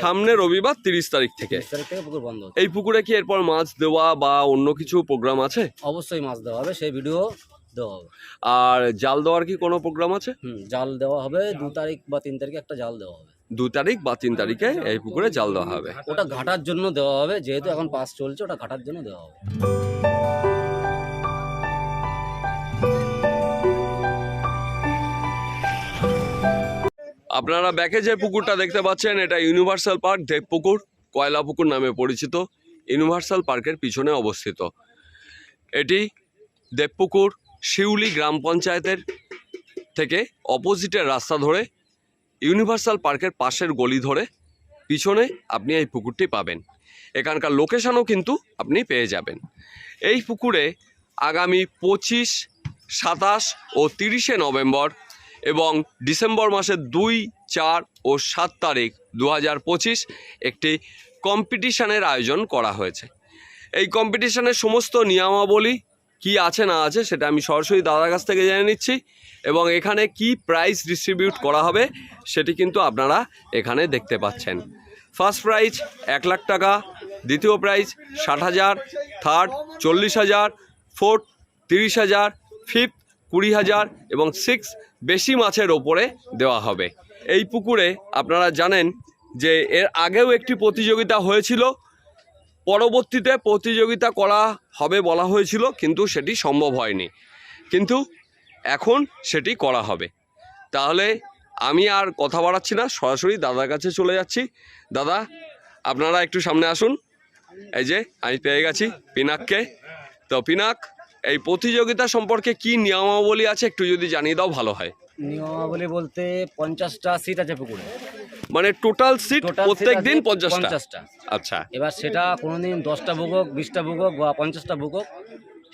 সামনে রবিবার তিরিশ তারিখ থেকে। তারিখ থেকে পুকুর বন্ধ হচ্ছে। এই পুকুরে কি এরপর মাছ দেওয়া বা অন্য কিছু প্রোগ্রাম আছে? অবশ্যই মাছ দেওয়া হবে সেই ভিডিও দেওয়া হবে। আর জাল দেওয়ার কি কোনো প্রোগ্রাম আছে? হুম জাল দেওয়া হবে দু তারিখ বা তিন তারিখে একটা জাল দেওয়া হবে। দু তারিখ বা তিন তারিখে এই পুকুরে জাল দেওয়া হবে। ওটা ঘাটার জন্য দেওয়া হবে যেহেতু এখন পাস চলছে ওটা ঘাটার জন্য দেওয়া হবে। আপনারা ব্যাকে যে পুকুরটা দেখতে পাচ্ছেন, এটা ইউনিভার্সাল পার্ক দেব পুকুর, কয়লা পুকুর নামে পরিচিত। ইউনিভার্সাল পার্কের পিছনে অবস্থিত। এটি দেবপুকুর শিউলি গ্রাম পঞ্চায়েতের থেকে অপোজিটের রাস্তা ধরে ইউনিভার্সাল পার্কের পাশের গলি ধরে পিছনে আপনি এই পুকুরটি পাবেন। এখানকার লোকেশানও কিন্তু আপনি পেয়ে যাবেন। এই পুকুরে আগামী পঁচিশ, সাতাশ ও তিরিশে নভেম্বর এবং ডিসেম্বর মাসের দুই, চার ও সাত তারিখ দু হাজার পঁচিশ একটি কম্পিটিশানের আয়োজন করা হয়েছে। এই কম্পিটিশানের সমস্ত নিয়মাবলী কি আছে না আছে সেটা আমি সরাসরি দাদার কাছ থেকে জেনে নিচ্ছি এবং এখানে কি প্রাইজ ডিস্ট্রিবিউট করা হবে সেটি কিন্তু আপনারা এখানে দেখতে পাচ্ছেন। ফার্স্ট প্রাইজ এক লাখ টাকা, দ্বিতীয় প্রাইজ ষাট হাজার থার্ড চল্লিশ হাজার ফোর্থ তিরিশ হাজার ফিফথ কুড়ি হাজার এবং সিক্স বেশি মাছের ওপরে দেওয়া হবে। এই পুকুরে আপনারা জানেন যে এর আগেও একটি প্রতিযোগিতা হয়েছিল। পরবর্তীতে প্রতিযোগিতা করা হবে বলা হয়েছিল, কিন্তু সেটি সম্ভব হয়নি। কিন্তু এখন সেটি করা হবে। তাহলে আমি আর কথা বাড়াচ্ছি না, সরাসরি দাদার কাছে চলে যাচ্ছি। দাদা, আপনারা একটু সামনে আসুন। এই যে, আমি পেয়ে গেছি পিনাককে। তো পিনাক এই প্রতিযোগিতা সম্পর্কে কি নিয়মাবলী আছে একটু যদি জানিয়ে দাও ভালো হয়। নিয়মাবলী বলতে পঞ্চাশটা সিট আছে পুকুরে। মানে টোটাল সিট প্রত্যেক দিন পঞ্চাশটা? আচ্ছা। এবার সেটা কোনোদিন দশটা বুক হোক বিশটা বুক হোক বা পঞ্চাশটা বুক হোক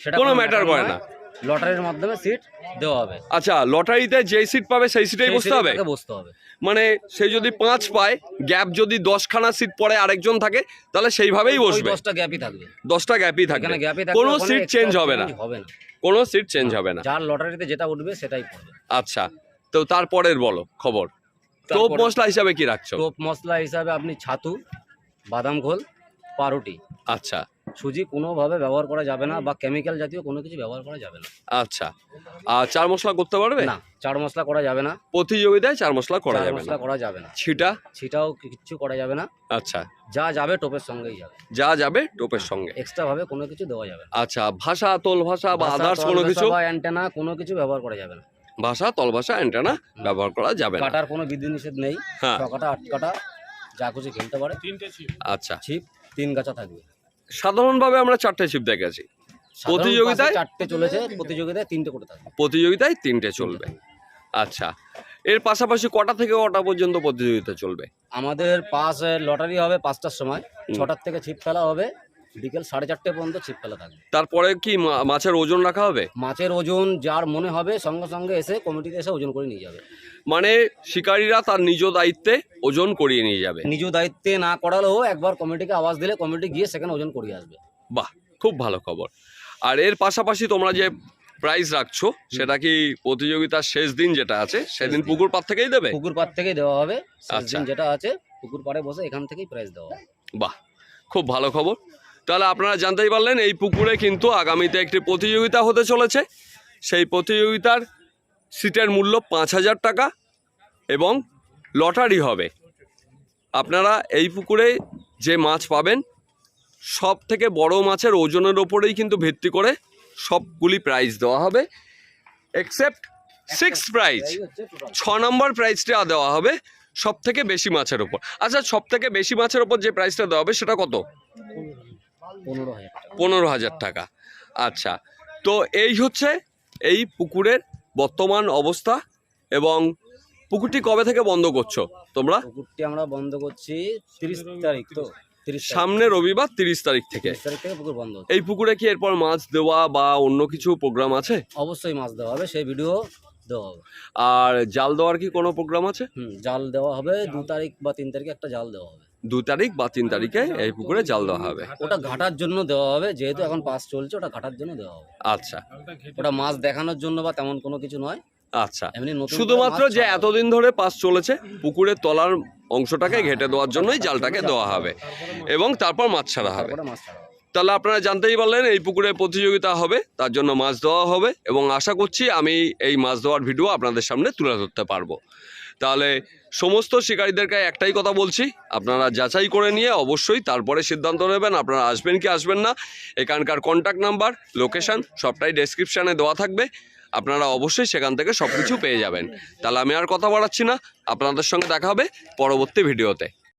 সেটা কোনো ম্যাটার করে না। লটারির মাধ্যমে সিট দেওয়া হবে। আচ্ছা লটারিতে যেই সিট পাবে সেই সিটেই বসতে হবে? বসতে হবে। মানে সে যদি পাঁচ পায় গ্যাপ যদি দশখানা সিট পরে আরেকজন থাকে তাহলে সেইভাবেই বসবে। দশটা গ্যাপই থাকবে। দশটা গ্যাপই থাকবে। কোনো সিট চেঞ্জ হবে না। হবে না। কোনো সিট চেঞ্জ হবে না। যার লটারিতে যেটা উঠবে সেটাই পড়বে। আচ্ছা তো তারপরের বলো খবর। টোপ মশলা হিসাবে কি রাখছো? টোপ মশলা হিসাবে আপনি ছাতু বাদাম খোল পাউরুটি। আচ্ছা। সুজি কোনোভাবে ব্যবহার করা যাবে না বা কেমিক্যাল জাতীয় কোনো কিছু ব্যবহার করা যাবে না। আচ্ছা। আর চার মশলা করতে পারবে? না চার মশলা করা যাবে না। প্রতিযোগিতায় চার মশলা করা যাবে না। মশলা করা যাবে না। ছিটা? ছিটাও কিচ্ছু করা যাবে না। আচ্ছা। যা যাবে টোপের সঙ্গেই যাবে। যা যাবে টোপের সঙ্গে। এক্সট্রা ভাবে কোনো কিছু দেওয়া যাবে না। আচ্ছা ভাষা তোল ভাষা বা আদার্স কোনো কিছু? বা অ্যান্টেনা কোনো কিছু ব্যবহার করা যাবে না। ভাষা তল ভাষা অ্যান্টেনা ব্যবহার করা যাবে না। কাটার কোনো বিধি নিষেধ নেই। হ্যাঁ। ছকাটা আট কাটা যা খুশি খেলতে পারে। তিনটে ছিপ আচ্ছা। ছিপ তিন গাছা থাকবে। সাধারণভাবে আমরা চারটে ছিপ দেখেছি। প্রতিযোগিতায়? চারটে চলেছে প্রতিযোগিতায় তিনটে করে থাকবে। প্রতিযোগিতায় তিনটে চলবে। আচ্ছা এর পাশাপাশি কটা থেকে কটা পর্যন্ত প্রতিযোগিতা চলবে? আমাদের পাস লটারি হবে পাঁচটার সময় ছটার থেকে ছিপ ফেলা হবে বিকেল সাড়ে চারটে পর্যন্ত ছিপ ফেলা থাকবে। তারপরে কি মাছের ওজন রাখা হবে? মাছের ওজন যার মনে হবে সঙ্গে সঙ্গে এসে কমিটিতে এসে ওজন করে নিয়ে যাবে। মানে শিকারীরা তার নিজ দায়িত্বে ওজন করিয়ে নিয়ে যাবে। নিজ দায়িত্বে না করালেও একবার কমিটিকে আওয়াজ দিলে কমিটি গিয়ে সেখানে ওজন করিয়ে আসবে। বাহ খুব ভালো খবর। আর এর পাশাপাশি তোমরা যে প্রাইজ রাখছো সেটা কি প্রতিযোগিতার শেষ দিন যেটা আছে সেদিন পুকুর পার থেকেই দেবে? পুকুর পাড় থেকেই দেওয়া হবে। আচ্ছা। যেটা আছে পুকুর পাড়ে বসে এখান থেকেই প্রাইজ দেওয়া হবে। বাহ খুব ভালো খবর। তাহলে আপনারা জানতেই পারলেন, এই পুকুরে কিন্তু আগামীতে একটি প্রতিযোগিতা হতে চলেছে। সেই প্রতিযোগিতার সিটের মূল্য পাঁচ হাজার টাকা এবং লটারি হবে। আপনারা এই পুকুরে যে মাছ পাবেন সব থেকে বড় মাছের ওজনের ওপরেই কিন্তু ভিত্তি করে সবগুলি প্রাইজ দেওয়া হবে। Except six prize. ছ নম্বর প্রাইজটা দেওয়া হবে সব থেকে বেশি মাছের ওপর। আচ্ছা সব থেকে বেশি মাছের ওপর যে প্রাইসটা দেওয়া হবে সেটা কত? পনেরো হাজার টাকা। আচ্ছা তো এই হচ্ছে এই পুকুরের বর্তমান অবস্থা এবং পুকুরটি কবে থেকে বন্ধ করছ তোমরা? পুকুরটি আমরা বন্ধ করছি তিরিশ তারিখ তো সামনে রবিবার তিরিশ তারিখ থেকে। এই পুকুরে কি এরপর মাছ দেওয়া বা অন্য কিছু প্রোগ্রাম আছে? অবশ্যই মাছ দেওয়া হবে সেই ভিডিও দেওয়া হবে। আর জাল দেওয়ার কি কোনো প্রোগ্রাম আছে? হুম জাল দেওয়া হবে দু তারিখ বা তিন তারিখে একটা জাল দেওয়া হবে। দু তারিখ বা তিন তারিখে এই পুকুরে জাল দেওয়া হবে। ওটা ঘাটার জন্য দেওয়া হবে যেহেতু এখন পাস চলছে ওটা ঘাটার জন্য দেওয়া হবে। আচ্ছা। ওটা মাছ দেখানোর জন্য বা তেমন কোনো কিছু নয়। আচ্ছা। শুধুমাত্র যে এতদিন ধরে পাস চলেছে পুকুরের তলার অংশটাকে ঘেটে দেওয়ার জন্যই জালটাকে দেওয়া হবে এবং তারপর মাছ ছাড়া হবে। মাছ ছাড়া হবে। তাহলে আপনারা জানতেই পারলেন এই পুকুরে প্রতিযোগিতা হবে তার জন্য মাছ দেওয়া হবে এবং আশা করছি আমি এই মাছ দেওয়ার ভিডিও আপনাদের সামনে তুলে ধরতে পারব। তাহলে সমস্ত শিকারীদেরকে একটাই কথা বলছি, আপনারা যাচাই করে নিয়ে অবশ্যই তারপরে সিদ্ধান্ত নেবেন, আপনারা আসবেন কি আসবেন না। এখানকার কন্ট্যাক্ট নাম্বার লোকেশান সবটাই ডেসক্রিপশানে দেওয়া থাকবে, আপনারা অবশ্যই সেখান থেকে সব কিছু পেয়ে যাবেন। তাহলে আমি আর কথা বাড়াচ্ছি না, আপনাদের সঙ্গে দেখা হবে পরবর্তী ভিডিওতে